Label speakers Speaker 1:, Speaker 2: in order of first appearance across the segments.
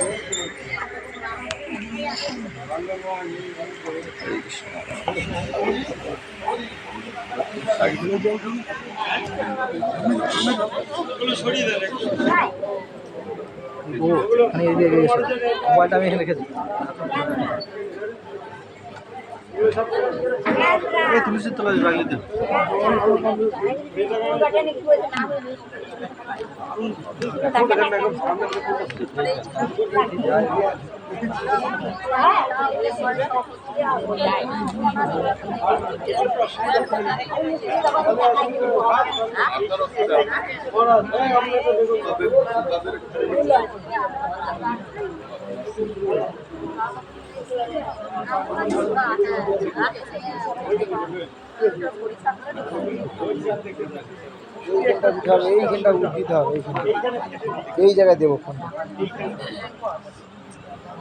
Speaker 1: ও মানে আমি এখানে রেখেছি তুমি তোলা লাগিয়ে দিও Thank you. এইখানটা দিতে হবে এইখানটা এই জায়গায় দেবো ফোনটা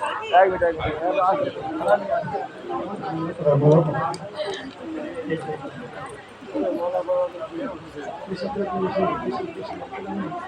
Speaker 1: एक मिनट एक मिनट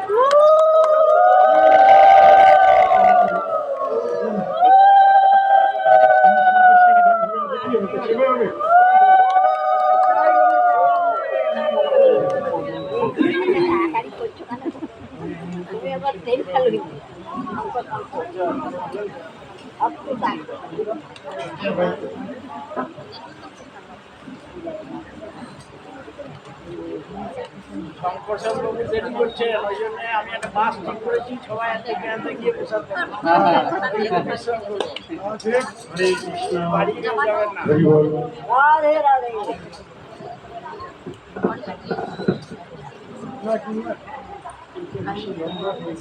Speaker 2: সংকর্ষণ লোক রেডি করছে ওই জন্যে আমি একটা বাস ঠিক করেছি সবাই একটা গ্রামে গিয়ে প্রসাদ বাড়ি যাবেন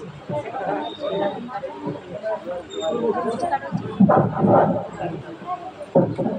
Speaker 2: Thank you.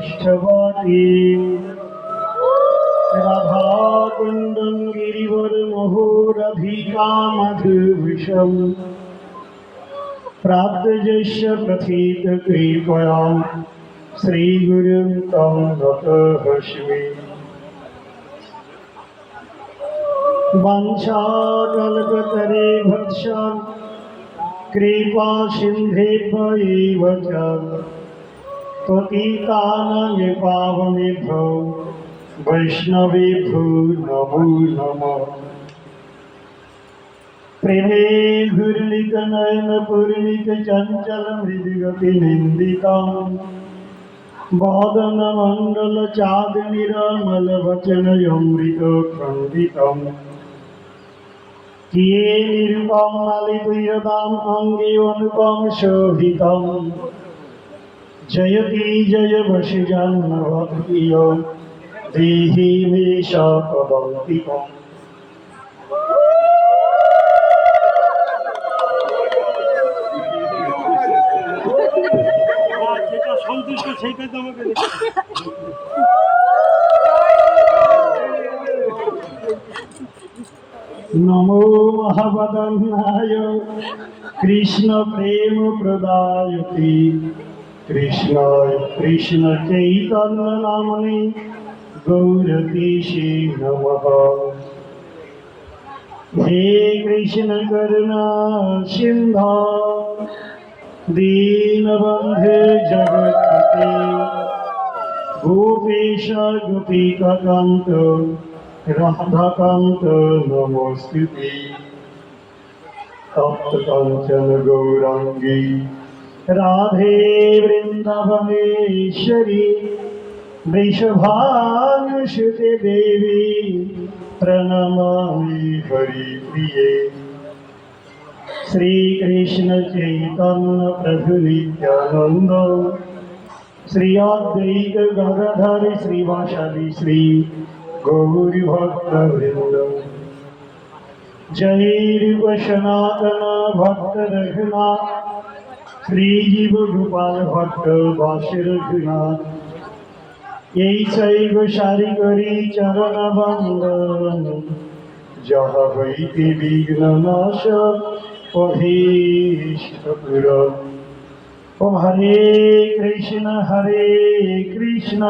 Speaker 2: वैष्ठवाटे राधाकुण्डं गिरिवरमहोरधिकामधुविषम् प्राप्तजस्य प्रथितकृपया श्रीगुरुं तं गतहस्मि वंशाकल्पतरे भक्षा कृपासिन्धेभ्य एव च পতিতানাং পাবনেভ্যো বৈষ্ণবেভ্যো নমো নমঃ প্রেমে ঘূর্ণিত নয়ন পূর্ণিত চঞ্চল অঙ্গে অনুপম শোভিতম জয়তি জয় বসি জন্মীয় দেহি মে সকবন্তিক সন্তুষ্ট সেইটাই তো আমাকে নমো মহাবদন্নায় কৃষ্ণ প্রেম প্রদায়তি কৃষ্ণ কৃষ্ণ চৈতন্য নামনি গৌরকেশী নম হে কৃষ্ণ করুণা সিন্ধ দীনবন্ধে জগৎপতি গোপেশ গোপিকান্ত রাধাকান্ত নমস্তুতি তপ্ত কাঞ্চন গৌরাঙ্গী राधे वृन्दावनेश्वरी वृषभानुषुते देवी प्रणमामि परिप्रिये प्रिय श्री कृष्ण चैतन्य प्रभु नित्यानंद श्री अद्वैत श्री वाशाली श्री गौरी भक्त वृंद जय गौरीभक्तवृन्द भक्त रघुनाथ শ্রীজীব গোপাল ভট্ট বাসের রঘুনাথ এই শৈব সারি করি চরণ বন্দন যহ হইতে বিঘ্ন নাশ অভীষ্টপুর ও হরে কৃষ্ণ হরে কৃষ্ণ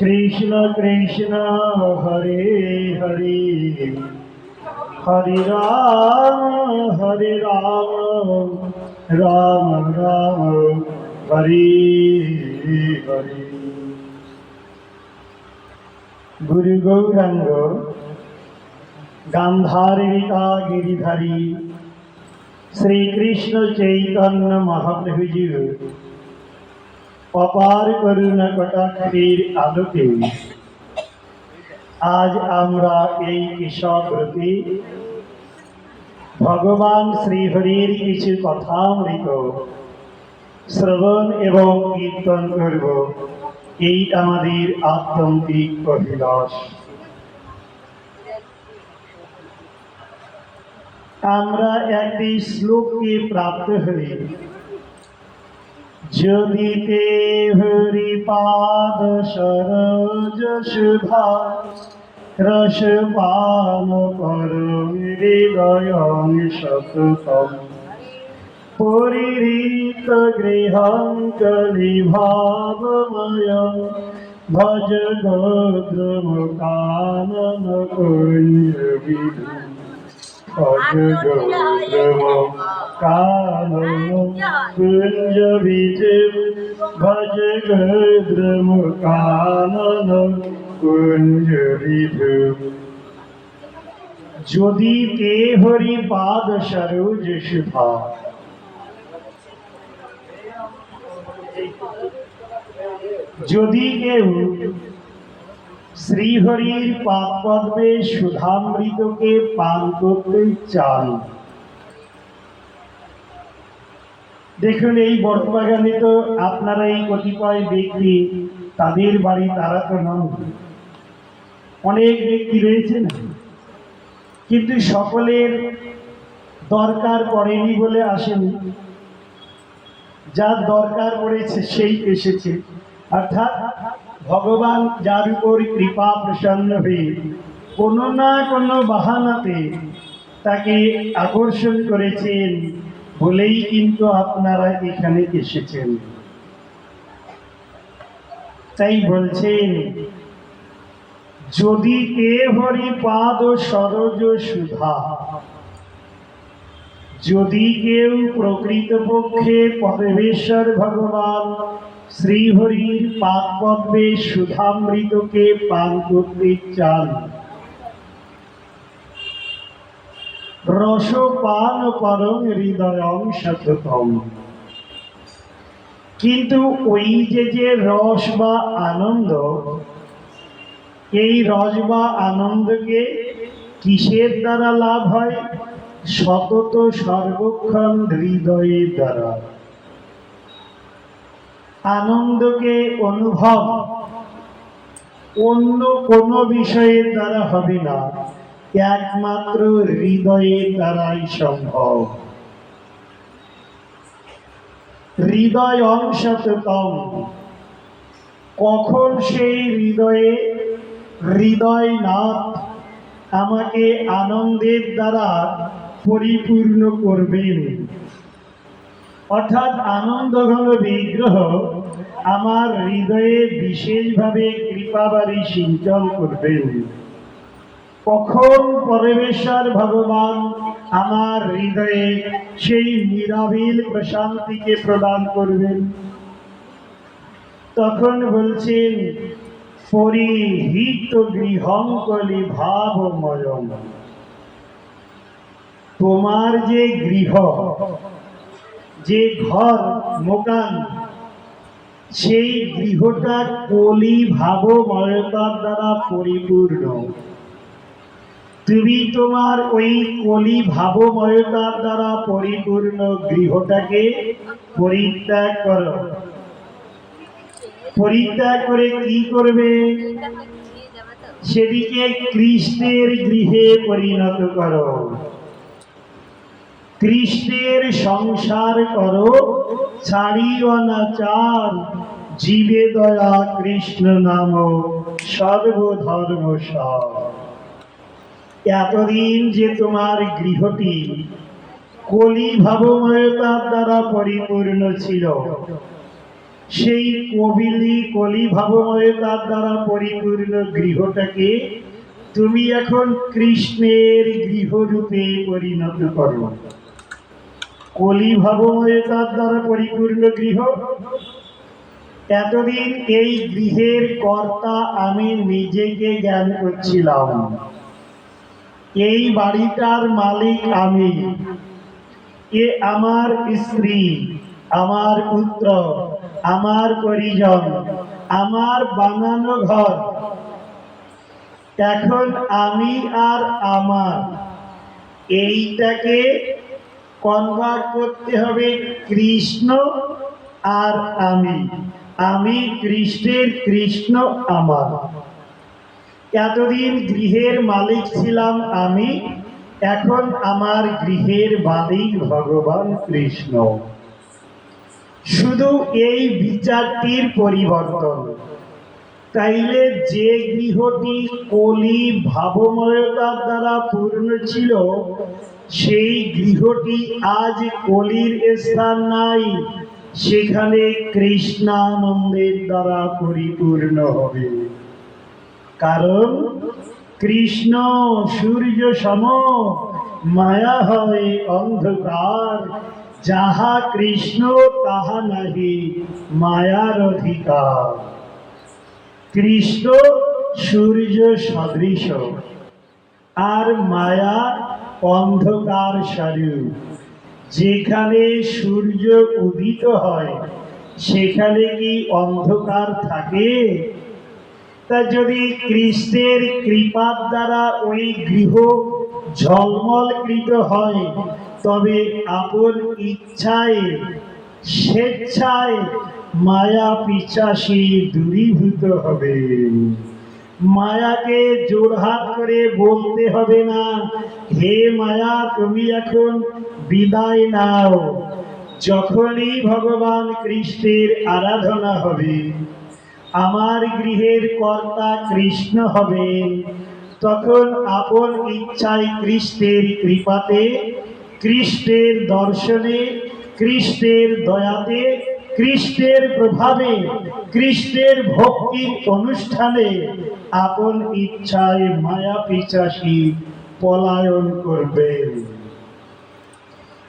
Speaker 2: কৃষ্ণ কৃষ্ণ হরে হরে হরে রাম হরে রাম রাম রাম হরি হরি গুরু গৌরাঙ্গ গান্ধারিকা গিরিধারী শ্রীকৃষ্ণ চৈতন্য মহাপ্রভুজির অপার করুণা কটাক্ষীর আলোকে আজ আমরা এই কৃষক প্রতি ভগবান হরির কিছু কথামৃত শ্রবণ এবং কীর্তন করব এই আমাদের আত্মন্তিক অভিলাষ আমরা একটি শ্লোককে প্রাপ্ত হই যদি তে হরি পাদ সরজ সুভা রস পান করুন হৃদয় সততম পরিহৃত গৃহং কলিভাবময় ভজ গোদ্রমকানন কুঞ্জবিদ ভজ গোদ্রম কানন কুঞ্জবিদ ভজ গোদ্রমকানন কুঞ্জ যদি তে হরি পাদ সরোজ শিফা যদি কেউ শ্রীহরির পাপ পদ্মে সুধামৃতকে পান করতে চান দেখুন এই বর্তমানে তো আপনারা এই কতিপয় ব্যক্তি তাদের বাড়ি তারা তো নন অনেক ব্যক্তি রয়েছেন কিন্তু সকলের দরকার পড়েনি বলে আসেন যার দরকার পড়েছে সেই এসেছে অর্থাৎ ভগবান যার উপর কৃপা প্রসন্ন হয়ে কোনো না কোনো বাহানাতে তাকে আকর্ষণ করেছেন বলেই কিন্তু আপনারা এখানে এসেছেন তাই বলছেন যদি এ হরি পাদ সরজ সুধা যদি কেউ প্রকৃতপক্ষে পরমেশ্বর ভগবান শ্রীহরির পাদপদ্মে সুধামৃতকে পান করতে চান রস পান পরম হৃদয়ং সততম কিন্তু ওই যে যে রস বা আনন্দ এই রস বা আনন্দকে কিসের দ্বারা লাভ হয় সতত সর্বক্ষণ হৃদয়ের দ্বারা আনন্দকে অনুভব অন্য কোনো বিষয়ের দ্বারা হবে না একমাত্র হৃদয়ের দ্বারাই সম্ভব হৃদয় অংশত কম কখন সেই হৃদয়ে হৃদয় নাথ আমাকে আনন্দের দ্বারা পরিপূর্ণ করবেন অর্থাৎ আনন্দ ঘন বিগ্রহ আমার হৃদয়ে বিশেষভাবে কৃপাবাড়ি সিঞ্চন করবেন কখন পরমেশ্বর ভগবান আমার হৃদয়ে সেই নিরাবিল প্রশান্তিকে প্রদান করবেন তখন বলছেন পরিহিত গৃহঙ্কলি ভাবময় তোমার যে গৃহ যে ঘর মোকান সেই গৃহটা কলি ভাবময়তার দ্বারা পরিপূর্ণ তুমি তোমার ওই কলি ভাবময়তার দ্বারা পরিপূর্ণ গৃহটাকে পরিত্যাগ করো পরিত্যাগ করে কি করবে সেটিকে কৃষ্ণের গৃহে পরিণত করো কৃষ্ণের সংসার করো ছাড়ি চার জীবে দয়া কৃষ্ণ নাম সর্বধর্ম এতদিন যে তোমার গৃহটি কলি ভাবময়তার দ্বারা পরিপূর্ণ ছিল সেই কবিলি কলি তার দ্বারা পরিপূর্ণ গৃহটাকে তুমি এখন কৃষ্ণের গৃহরূপে পরিণত করো কলি তার দ্বারা পরিপূর্ণ গৃহ এতদিন এই গৃহের কর্তা আমি নিজেকে জ্ঞান করছিলাম এই বাড়িটার মালিক আমি এ আমার স্ত্রী আমার পুত্র আমার পরিজন আমার বানানো ঘর এখন আমি আর আমার এইটাকে কনভার্ট করতে হবে কৃষ্ণ আর আমি আমি কৃষ্ণের কৃষ্ণ আমার এতদিন গৃহের মালিক ছিলাম আমি এখন আমার গৃহের মালিক ভগবান কৃষ্ণ শুধু এই বিচারটির পরিবর্তন তাইলে যে গৃহটি কলি ভাবময়তার দ্বারা পূর্ণ ছিল সেই গৃহটি আজ কলির স্থান নাই সেখানে কৃষ্ণানন্দের দ্বারা পরিপূর্ণ হবে কারণ কৃষ্ণ সূর্য সম মায়া হয় অন্ধকার যাহা কৃষ্ণ তাহা নাহি মায়ার অধিকার কৃষ্ণ সূর্য সদৃশ আর মায়া অন্ধকার স্বরূপ যেখানে সূর্য উদিত হয় সেখানে কি অন্ধকার থাকে তা যদি কৃষ্ণের কৃপার দ্বারা ওই গৃহ ঝলমলকৃত হয় তবে আপন ইচ্ছায় স্বেচ্ছায় মায়া পিচাসী দূরীভূত হবে মায়াকে জোরহাত করে বলতে হবে না হে মায়া তুমি এখন বিদায় নাও যখনই ভগবান কৃষ্ণের আরাধনা হবে আমার গৃহের কর্তা কৃষ্ণ হবে তখন আপন ইচ্ছায় কৃষ্ণের কৃপাতে কৃষ্ণের দর্শনে কৃষ্ণের দয়াতে কৃষ্ণের প্রভাবে কৃষ্ণের ভক্তির অনুষ্ঠানে আপন ইচ্ছায় মায়া পিচাসী পলায়ন করবে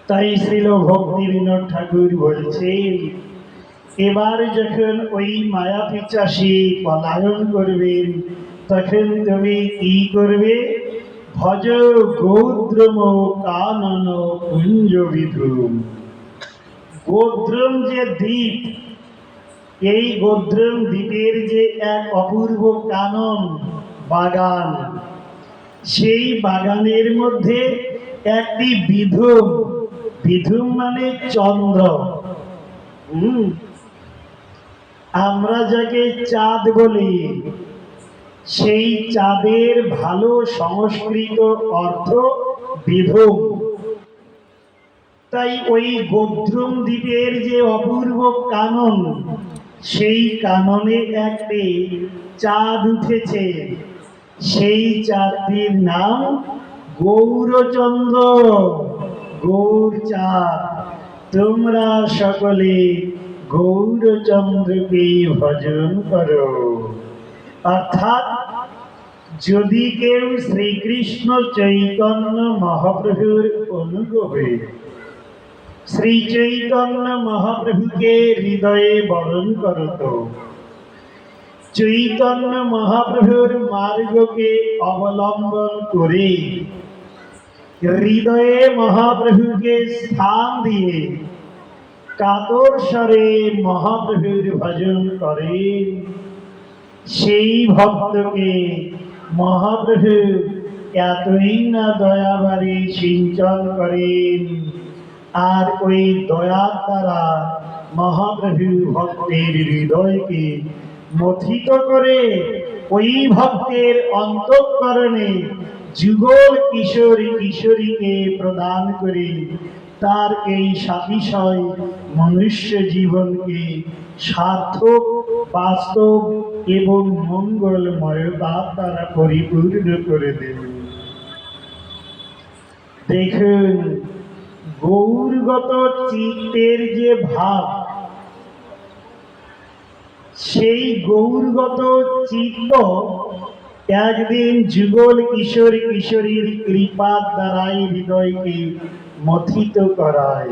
Speaker 2: তাই শ্রীল ভক্তি বিনোদ ঠাকুর বলছেন এবার যখন ওই মায়া পিচাসী পলায়ন করবেন তখন তুমি কি করবে ভজ গৌদ্রম কানন কুঞ্জবিধুম গোদ্রম যে দ্বীপ এই গোদ্রম দ্বীপের যে এক অপূর্ব কানন বাগান সেই বাগানের মধ্যে একটি বিধুম বিধুম মানে চন্দ্র আমরা যাকে চাঁদ বলি সেই চাঁদের ভালো সংস্কৃত অর্থ বিধুম তাই ওই গোদ্রুম দ্বীপের যে অপূর্ব কানন সেই কাননে একটি চাঁদ উঠেছে সেই চাঁদটির নাম গৌরচন্দ্র গৌর চাঁদ তোমরা সকলে গৌরচন্দ্রকে ভজন করো অর্থাৎ যদি কেউ শ্রীকৃষ্ণ চৈতন্য মহাপ্রভুর অনুগমে শ্রী চৈতন্য মহাপ্রভুকে হৃদয়ে বরণ করত চৈতন্য মহাপ্রভুর মার্গকে অবলম্বন করে হৃদয়ে মহাপ্রভুকে স্থান দিয়ে কাতর স্বরে মহাপ্রভুর ভজন করেন সেই ভক্তকে মহাপ্রভু এতই না দয়াবারে সিঞ্চন করেন আর ওই দয়ার দ্বারা মহাপ্রভু ভক্তের হৃদয়কে মথিত করে ওই ভক্তের অন্তঃকরণে যুগল কিশোরী কিশোরীকে প্রদান করে তার এই সাতিশয় মনুষ্য জীবনকে সার্থক বাস্তব এবং মঙ্গলময় বাপ তারা পরিপূর্ণ করে দেবে দেখুন গৌরগত চিত্তের যে ভাব সেই গৌরগত চিত্ত একদিন যুগল কিশোর কিশোরীর কৃপার দ্বারাই হৃদয়কে মথিত করায়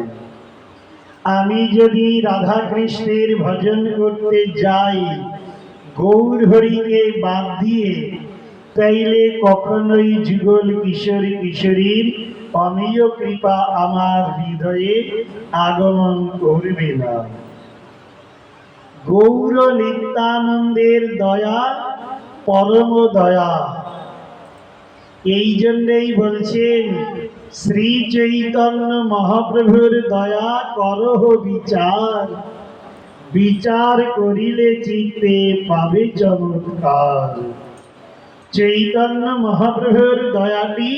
Speaker 2: আমি যদি রাধাকৃষ্ণের ভজন করতে যাই গৌর হরিকে বাদ দিয়ে তাইলে কখনোই যুগল কিশোরী কিশোরীর অমীয় কৃপা আমার হৃদয়ে আগমন করবে না গৌর নিত্যানন্দের দয়া পরম দয়া এই জন্যেই বলছেন শ্রী চৈতন্য মহাপ্রভুর দয়া করহ বিচার বিচার করিলে চিত্তে পাবে চমৎকার চৈতন্য মহাপ্রভুর দয়াটি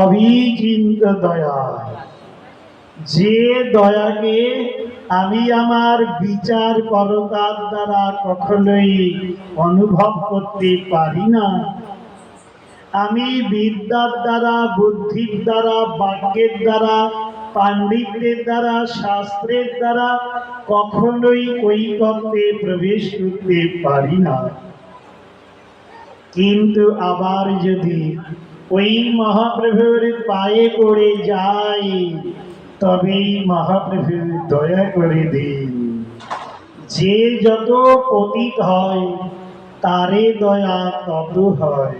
Speaker 2: অবিচিন্ত দয়া যে দয়াকে আমি আমার বিচার পরতার দ্বারা কখনোই অনুভব করতে পারি না আমি বিদ্যার দ্বারা বুদ্ধির দ্বারা বাক্যের দ্বারা পাণ্ডিতদের দ্বারা শাস্ত্রের দ্বারা কখনোই তত্ত্বে প্রবেশ করতে পারি না কিন্তু আবার যদি ওই মহাপ্রভুর পায়ে পড়ে যাই তবেই মহাপ্রভু দয়া করে দিন যে যত পতিত হয় তারে দয়া তত হয়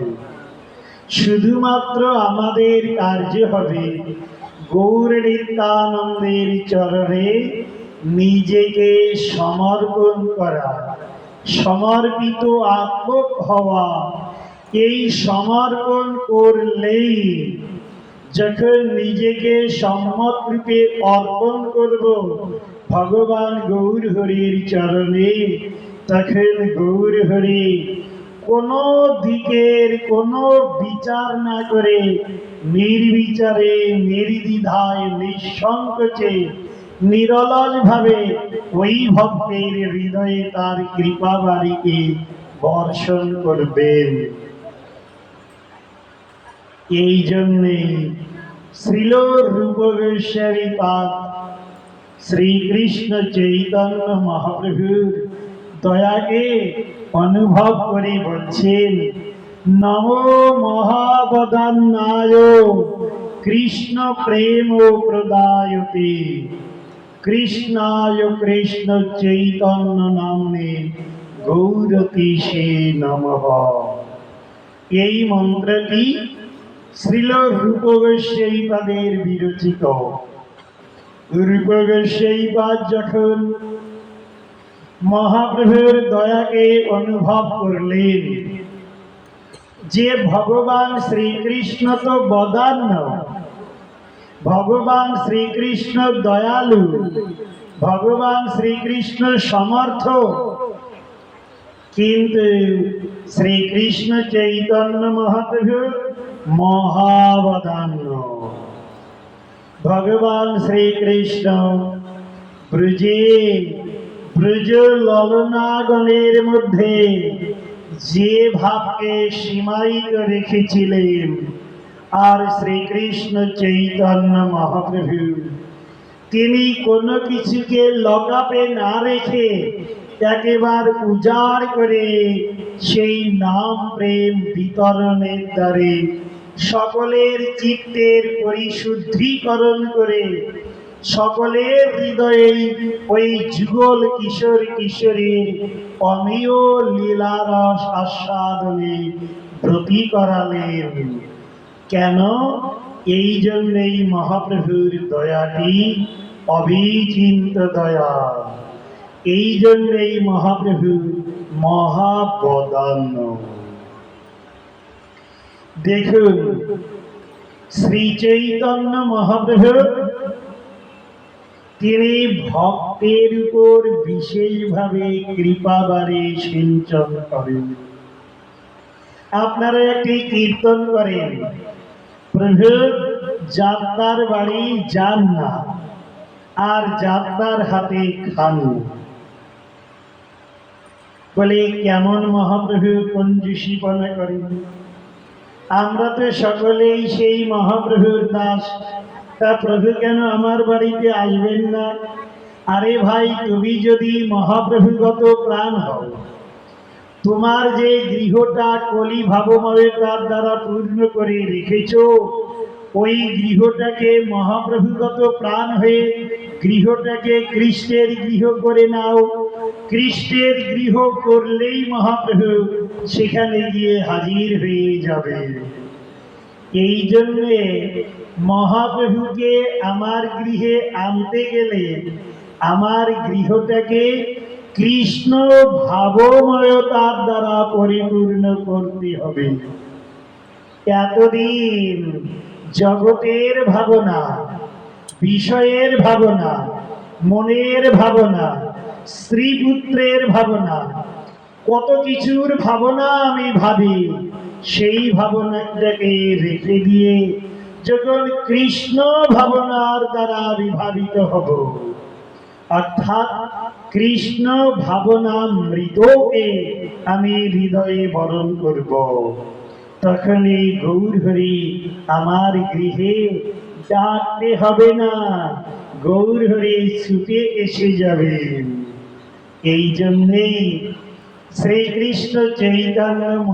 Speaker 2: শুধুমাত্র আমাদের কার্য হবে গৌরের চরণে নিজেকে সমর্পণ করা সমর্পিত আত্মক হওয়া এই সমর্পণ করলেই যখন নিজেকে রূপে অর্পণ করব ভগবান গৌর হরির চরণে তখন গৌর হরি কোনো দিকের কোনো বিচার না করে নির্বিচারে নির্দ্বিধায় নিঃসংকোচে ভাবে ওই ভক্তের হৃদয়ে তার কৃপা বাড়িকে বর্ষণ করবেন এই জন্যে শ্রীল রূপ গোস্বামী পাক শ্রীকৃষ্ণ চৈতন্য মহাপ্রভুর দয়াকে অনুভব করে বলছেন নম মহাবদান্নায় কৃষ্ণ প্রেম প্রদায়তে কৃষ্ণায় কৃষ্ণ চৈতন্য নামে গৌরতীশে নম এই মন্ত্রটি শ্রীল পাদের বিরচিত পাদ যখন মহাপ্রভুর দয়াকে অনুভব করলেন যে ভগবান শ্রীকৃষ্ণ তো বদান্ন ভগবান শ্রীকৃষ্ণ দয়ালু ভগবান শ্রীকৃষ্ণ সমর্থ কিন্তু শ্রীকৃষ্ণ চৈতন্য মহাপ্রভু মহাবদান্য ভগবান শ্রীকৃষ্ণ ব্রুজে ব্রজ ললনাগণের মধ্যে যে ভাবকে সীমায়িত রেখেছিলেন আর শ্রীকৃষ্ণ চৈতন্য মহাপ্রভু তিনি কোনো কিছুকে লগাপে না রেখে একেবার উজাড় করে সেই নাম প্রেম বিতরণের দ্বারে সকলের চিত্তের পরিশুদ্ধিকরণ করে সকলের হৃদয়ে ওই যুগল কিশোর কিশোরীর অমীয় লীলারস আস্বাদনে ব্রতি করালেন কেন এই জন্যেই মহাপ্রভুর দয়াটি অবিচিন্ত দয়া এই জন্যেই মহাপ্রভু মহাপদান্ন দেখুন শ্রী চৈতন্য মহাপ্রভু তিনি ভক্তের উপর বিশেষভাবে কৃপাবারে সিঞ্চন করেন আপনারা একটি কীর্তন করেন প্রভু যাত্রার বাড়ি যান না আর যাত্রার হাতে খান বলে কেমন মহাপ্রভু কঞ্জুসি বলা করেন আমরা তো সকলেই সেই মহাপ্রভুর দাস তা প্রভু কেন আমার বাড়িতে আসবেন না আরে ভাই তুমি যদি মহাপ্রভুগত প্রাণ হও তোমার যে গৃহটা কলি ভাবভাবে তার দ্বারা পূর্ণ করে রেখেছ ওই গৃহটাকে মহাপ্রভুগত প্রাণ হয়ে গৃহটাকে কৃষ্ণের গৃহ করে নাও কৃষ্ণের গৃহ করলেই মহাপ্রভু সেখানে গিয়ে হাজির হয়ে যাবে এই জন্যে মহাপ্রভুকে আমার গৃহে আনতে গেলে আমার গৃহটাকে কৃষ্ণ ভাবময়তার দ্বারা পরিপূর্ণ করতে হবে এতদিন জগতের ভাবনা বিষয়ের ভাবনা মনের ভাবনা শ্রীপুত্রের ভাবনা কত কিছুর ভাবনা আমি ভাবি সেই ভাবনাটাকে রেখে দিয়ে যখন কৃষ্ণ ভাবনার দ্বারা বিভাবিত হব অর্থাৎ কৃষ্ণ ভাবনা মৃদকে আমি হৃদয়ে বরণ করব তখন গৌর হরি আমার গৃহে ডাকতে হবে না গৌর হরি ছুটে এসে যাবেন এই জন্যেই শ্রীকৃষ্ণ চৈতন্য